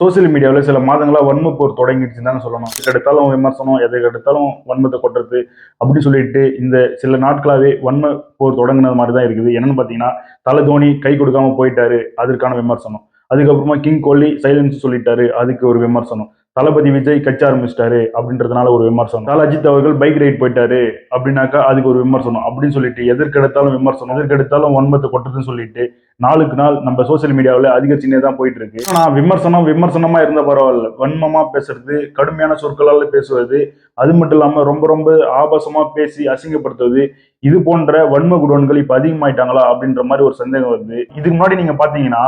Social மீடியாவில் சில மாதங்களாக வன்ம போர் தொடங்கிடுச்சுன்னு தான் சொல்லணும். எதுக்கெடுத்தாலும் விமர்சனம் எதை எடுத்தாலும் வன்மத்தை கொட்டுறது அப்படி சொல்லிட்டு இந்த சில நாட்களாகவே வன்ம போர் தொடங்கினது மாதிரி தான் இருக்குது. என்னன்னு பார்த்தீங்கன்னா தலை தோனி கை கொடுக்காம போயிட்டாரு அதற்கான விமர்சனம். அதுக்கப்புறமா கிங் கோலி சைலன்ஸ் சொல்லிட்டாரு அதுக்கு ஒரு விமர்சனம். தளபதி விஜய் கட்சி ஆரம்பிச்சிட்டாரு அப்படின்றதுனால ஒரு விமர்சனம். தல அஜித் அவர்கள் பைக் ரைட் போயிட்டாரு அப்படின்னாக்கா அதுக்கு ஒரு விமர்சனம். அப்படின்னு சொல்லிட்டு எதற்கெடுத்தாலும் விமர்சனம் எதற்கெடுத்தாலும் வன்மத்தை கொட்டுறதுன்னு சொல்லிட்டு நாளுக்கு நாள் நம்ம சோசியல் மீடியாவில் அதிகரிச்சுனே தான் போயிட்டு இருக்கு ஆனா விமர்சனம் விமர்சனமா இருந்த பரவாயில்ல. வன்மமா பேசுறது கடுமையான சொற்களால் பேசுவது அது மட்டும் இல்லாம ரொம்ப ரொம்ப ஆபாசமா பேசி அசிங்கப்படுத்துவது இது போன்ற வன்ம குடோன்கள் இப்ப அதிகமாயிட்டாங்களா அப்படின்ற மாதிரி ஒரு சந்தேகம் வருது. இதுக்கு முன்னாடி நீங்க பாத்தீங்கன்னா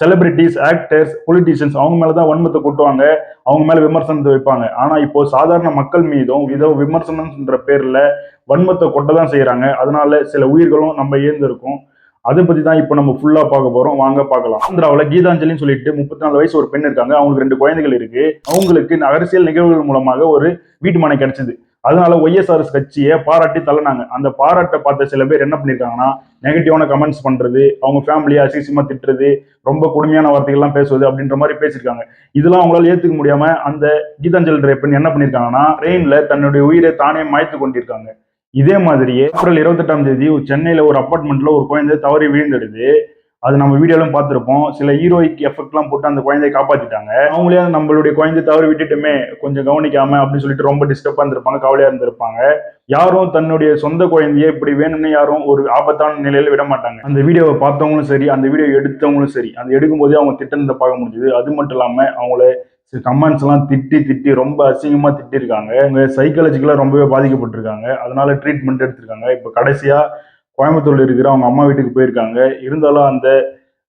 செலிபிரிட்டிஸ் ஆக்டர்ஸ் பொலிட்டீஷியன்ஸ் அவங்க மேலதான் வன்மத்தை கொட்டுவாங்க. அவங்க மேல விமர்சனத்தை வைப்பாங்க. ஆனா இப்போ சாதாரண மக்கள் மீதும் இதோ விமர்சனம்ன்ற பேர்ல வன்மத்தை கொட்ட தான் செய்யறாங்க அதனால சில உயிர்களும் நம்ம ஏந்திருக்கோம் அதை பத்தி தான் இப்போ நம்ம ஃபுல்லா பார்க்க போறோம். வாங்க பார்க்கலாம். ஆந்திராவில் கீதாஞ்சலின்னு சொல்லிட்டு முப்பத்தி நாலு வயசு ஒரு பெண் இருக்காங்க. அவங்களுக்கு ரெண்டு குழந்தைகள் இருக்கு. அவங்களுக்கு அரசியல் நிகழ்வுகள் மூலமாக ஒரு வீட்டு மனை கிடைச்சது. அதனால ஒய்எஸ்ஆர்எஸ் கட்சியை பாராட்டி தள்ளினாங்க. அந்த பாராட்டை பார்த்த சில பேர் என்ன பண்ணிருக்காங்கன்னா நெகட்டிவான கமெண்ட்ஸ் பண்றது அவங்க ஃபேமிலியை அசிசமா திட்டுறது ரொம்ப கொடுமையான வார்த்தைகள்லாம் பேசுவது அப்படின்ற மாதிரி பேசியிருக்காங்க. இதெல்லாம் அவங்களால ஏத்துக்க முடியாம அந்த கீதாஞ்சல் ரேப்பன் என்ன பண்ணியிருக்காங்கன்னா ட்ரெயின்ல தன்னுடைய உயிரை தானே மாய்த்து கொண்டிருக்காங்க. இதே மாதிரியே ஏப்ரல் இருபத்தெட்டாம் தேதி சென்னையில ஒரு அப்பார்ட்மெண்ட்ல ஒரு குழந்தை தவறி விழுந்துடுது. அது நம்ம வீடியோலாம் பார்த்துருப்போம். சில ஹீரோயிக் எஃபெக்ட்லாம் போட்டு அந்த குழந்தையை காப்பாற்றிட்டாங்க அவங்களே நம்மளுடைய குழந்தை தவறு விட்டுட்டுமே கொஞ்சம் கவனிக்காம அப்படின்னு சொல்லிட்டு ரொம்ப டிஸ்டர்பாக இருந்திருப்பாங்க கவலையாக இருந்திருப்பாங்க. யாரும் தன்னுடைய சொந்த குழந்தைய இப்படி வேணும்னு யாரும் ஒரு ஆபத்தான நிலையில விட மாட்டாங்க. அந்த வீடியோவை பார்த்தவங்களும் சரி அந்த வீடியோ எடுத்தவங்களும் சரி அந்த எடுக்கும்போதே அவங்க திட்டத்தை பார்க்க முடிஞ்சுது. அது மட்டும் இல்லாம அவங்கள கமெண்ட்ஸ் எல்லாம் திட்டி திட்டி ரொம்ப அசிங்கமா திட்டிருக்காங்க. அவங்க சைக்காலஜிக்கலா ரொம்பவே பாதிக்கப்பட்டிருக்காங்க. அதனால ட்ரீட்மெண்ட் எடுத்திருக்காங்க. இப்போ கடைசியா கோயம்புத்தூர்ல இருக்கிற அவங்க அம்மா வீட்டுக்கு போயிருக்காங்க. இருந்தாலும் அந்த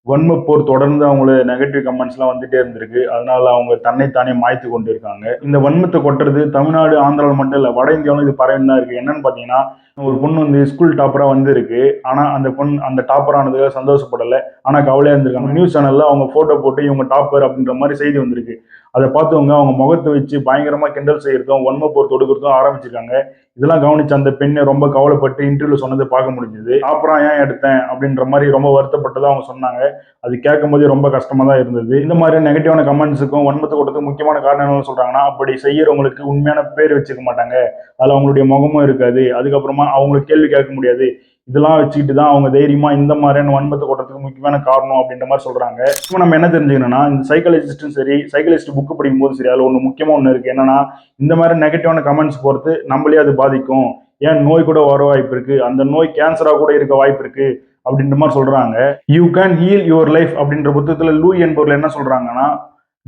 வன்மப்போர் போர் தொடர்ந்து அவங்கள நெகட்டிவ் கமெண்ட்ஸ்லாம் வந்துட்டே இருந்திருக்கு. அதனால அவங்க தன்னைத்தானே மாய்த்து கொண்டு இருக்காங்க இந்த வன்மத்தை கொட்டுறது தமிழ்நாடு ஆந்திராவில் மட்டும் இல்லை வட இந்தியாவிலும் இது பரவின்னு தான் இருக்கு. என்னன்னு பார்த்தீங்கன்னா ஒரு பொண்ணு வந்து ஸ்கூல் டாப்பரா வந்திருக்கு. ஆனா அந்த பொண்ணு அந்த டாப்பர் ஆனதுக்காக சந்தோஷப்படலை. ஆனா கவலையா இருந்திருக்காங்க. நியூஸ் சேனல்ல அவங்க போட்டோ போட்டு இவங்க டாப்பர் அப்படின்ற மாதிரி செய்தி வந்திருக்கு. அதை பார்த்தவங்க அவங்க முகத்தை வச்சு பயங்கரமா கிண்டல் செய்யறதும் வன்ம போர் தொடுக்கிறதும் ஆரம்பிச்சிருக்காங்க. இதெல்லாம் கவனிச்ச அந்த பெண்ணை ரொம்ப கவலைப்பட்டு இன்டர்வியூ சொன்னதை பார்க்க முடிஞ்சது. அப்புறம் ஏன் எடுத்தேன்? அப்படின்ற மாதிரி ரொம்ப வருத்தப்பட்டதா அவங்க சொன்னாங்க. அது கேட்கும் போதே ரொம்ப கஷ்டமா தான் இருந்தது. இந்த மாதிரி நெகட்டிவான கமெண்ட்ஸுக்கும் வன்மத்தை கொடுத்து முக்கியமான காரணம் என்ன சொல்றாங்கன்னா அப்படி செய்யறவங்களுக்கு உண்மையான பேர் வச்சுக்க மாட்டாங்க. அதுல அவங்களுடைய முகமும் இருக்காது. அதுக்கப்புறமா அவங்களுக்கு கேள்வி கேட்க முடியாது. இதெல்லாம் வச்சுக்கிட்டு தான் அவங்க தைரியமா இந்த மாதிரியான வன்மத்தை கொட்டுறதுக்கு முக்கியமான காரணம் அப்படின்ற மாதிரி சொல்றாங்க. இப்போ நம்ம என்ன தெரிஞ்சுக்கணும்னா இந்த சைக்காலஜிஸ்டும் சரி சைக்காலஜிஸ்ட் புக்கு படிக்கும் போது சரி அதில் ஒன்று முக்கியமா ஒன்று இருக்கு. என்னன்னா இந்த மாதிரி நெகட்டிவான கமெண்ட்ஸ் பொறுத்து நம்மளே அது பாதிக்கும். ஏன் நோய் கூட வர வாய்ப்பு இருக்கு? அந்த நோய் கேன்சரா கூட இருக்க வாய்ப்பு இருக்கு அப்படின்ற மாதிரி சொல்றாங்க. You can heal your life அப்படின்ற புத்தகத்துல லூ என்பவர்கள் என்ன சொல்றாங்கன்னா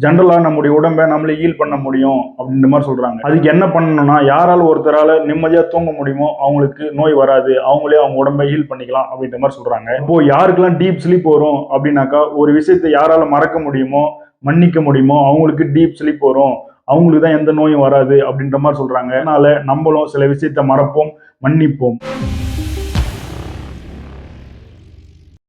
ஜென்ரலாக நம்முடைய உடம்பை நம்மளே ஹீல் பண்ண முடியும் அப்படின்ற மாதிரி சொல்கிறாங்க அதுக்கு என்ன பண்ணணும்னா யாரால் ஒருத்தரால் நிம்மதியாக தூங்க முடியுமோ அவங்களுக்கு நோய் வராது. அவங்களே அவங்க உடம்பை ஹீல் பண்ணிக்கலாம் அப்படின்ற மாதிரி சொல்கிறாங்க இப்போது யாருக்கெல்லாம் டீப் ஸ்லீப் வரும் அப்படின்னாக்கா ஒரு விஷயத்தை யாரால் மறக்க முடியுமோ மன்னிக்க முடியுமோ அவங்களுக்கு டீப் ஸ்லீப் வரும். அவங்களுக்கு தான் எந்த நோயும் வராது அப்படின்ற மாதிரி சொல்கிறாங்க அதனால நம்மளும் சில விஷயத்தை மறப்போம் மன்னிப்போம்.